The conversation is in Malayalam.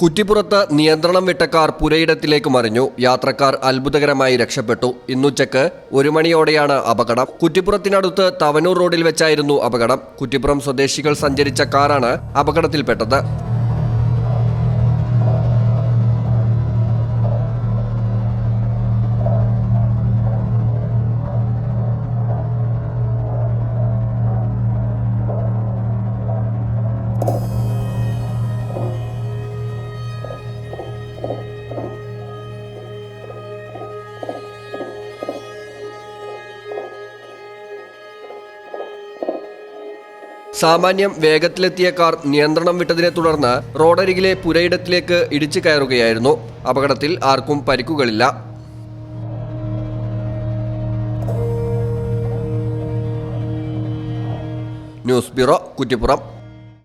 കുറ്റിപ്പുറത്ത് നിയന്ത്രണം വിട്ട കാർ പുരയിടത്തിലേക്ക് മറിഞ്ഞു. യാത്രക്കാർ അത്ഭുതകരമായി രക്ഷപ്പെട്ടു. ഇന്നുച്ചക്ക് ഒരു മണിയോടെയാണ് അപകടം. കുറ്റിപ്പുറത്തിനടുത്ത് തവനൂർ റോഡിൽ വെച്ചായിരുന്നു അപകടം. കുറ്റിപ്പുറം സ്വദേശികൾ സഞ്ചരിച്ച കാറാണ് അപകടത്തിൽപ്പെട്ടത്. സാമാന്യം വേഗത്തിലെത്തിയ കാർ നിയന്ത്രണം വിട്ടതിനെ തുടർന്ന് റോഡരികിലെ പുരയിടത്തിലേക്ക് ഇടിച്ചു കയറുകയായിരുന്നു. അപകടത്തിൽ ആർക്കും പരിക്കുകളില്ല. News bureau Kuttippuram.